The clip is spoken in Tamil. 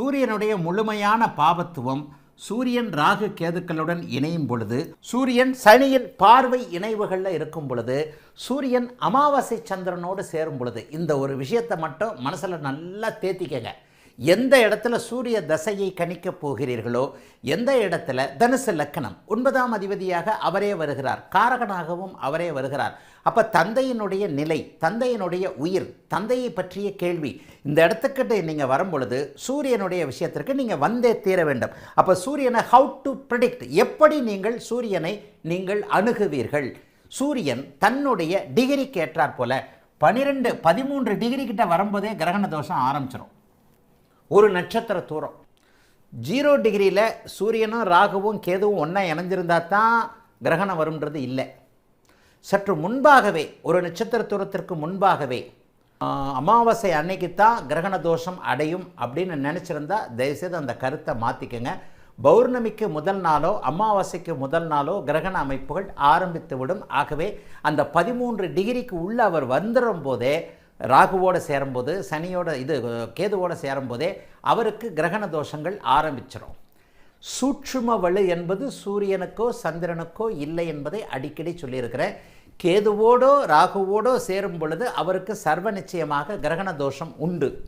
சூரியனுடைய முழுமையான பாபத்துவம் சூரியன் ராகு கேதுக்களுடன் இணையும் பொழுது சூரியன் சனியின் பார்வை இணைவுகளில் இருக்கும் பொழுது சூரியன் அமாவாசை சந்திரனோடு சேரும் பொழுது இந்த ஒரு விஷயத்தை மட்டும் மனசில் நல்லா தேத்திக்கங்க. எந்த இடத்துல சூரிய தசையை கணிக்கப் போகிறீர்களோ எந்த இடத்துல தனுசு லக்கணம் ஒன்பதாம் அதிபதியாக அவரே வருகிறார் காரகனாகவும் அவரே வருகிறார். அப்போ தந்தையினுடைய நிலை தந்தையினுடைய உயிர் தந்தையை பற்றிய கேள்வி. இந்த இடத்துக்கிட்ட நீங்கள் வரும்பொழுது சூரியனுடைய விஷயத்திற்கு நீங்கள் வந்தே தீர வேண்டும். அப்போ சூரியனை ஹவு டு ப்ரிடிக்ட் எப்படி நீங்கள் சூரியனை நீங்கள் அணுகுவீர்கள்? சூரியன் தன்னுடைய டிகிரிக்கு ஏற்றாற் போல பனிரெண்டு பதிமூன்று டிகிரி கிட்ட வரும்போதே கிரகண தோஷம் ஆரம்பிச்சிடும் ஒரு நட்சத்திர தூரம். ஜீரோ டிகிரியில் சூரியனும் ராகுவும் கேதுவும் ஒன்றா இணைஞ்சிருந்தா தான் கிரகணம் வரும்ன்றது இல்லை. சற்று முன்பாகவே ஒரு நட்சத்திர தூரத்திற்கு முன்பாகவே அமாவாசை அன்னைக்கு தான் கிரகண தோஷம் அடையும் அப்படின்னு நினச்சிருந்தா தயவுசெய்து அந்த கருத்தை மாற்றிக்கங்க பௌர்ணமிக்கு முதல் நாளோ அமாவாசைக்கு முதல் நாளோ கிரகண அமைப்புகள் ஆரம்பித்து விடும். ஆகவே அந்த பதிமூன்று டிகிரிக்கு உள்ள அவர் வந்துடும் போதே ராகுவோடு சேரும்போது சனியோட இது கேதுவோட சேரும்போதே அவருக்கு கிரகண தோஷங்கள் ஆரம்பிச்சிடும் சூட்சும வலு என்பது சூரியனுக்கோ சந்திரனுக்கோ இல்லை என்பதை அடிக்கடி சொல்லியிருக்கிறேன். கேதுவோடோ ராகுவோடோ சேரும் பொழுது அவருக்கு சர்வ நிச்சயமாக கிரகண தோஷம் உண்டு.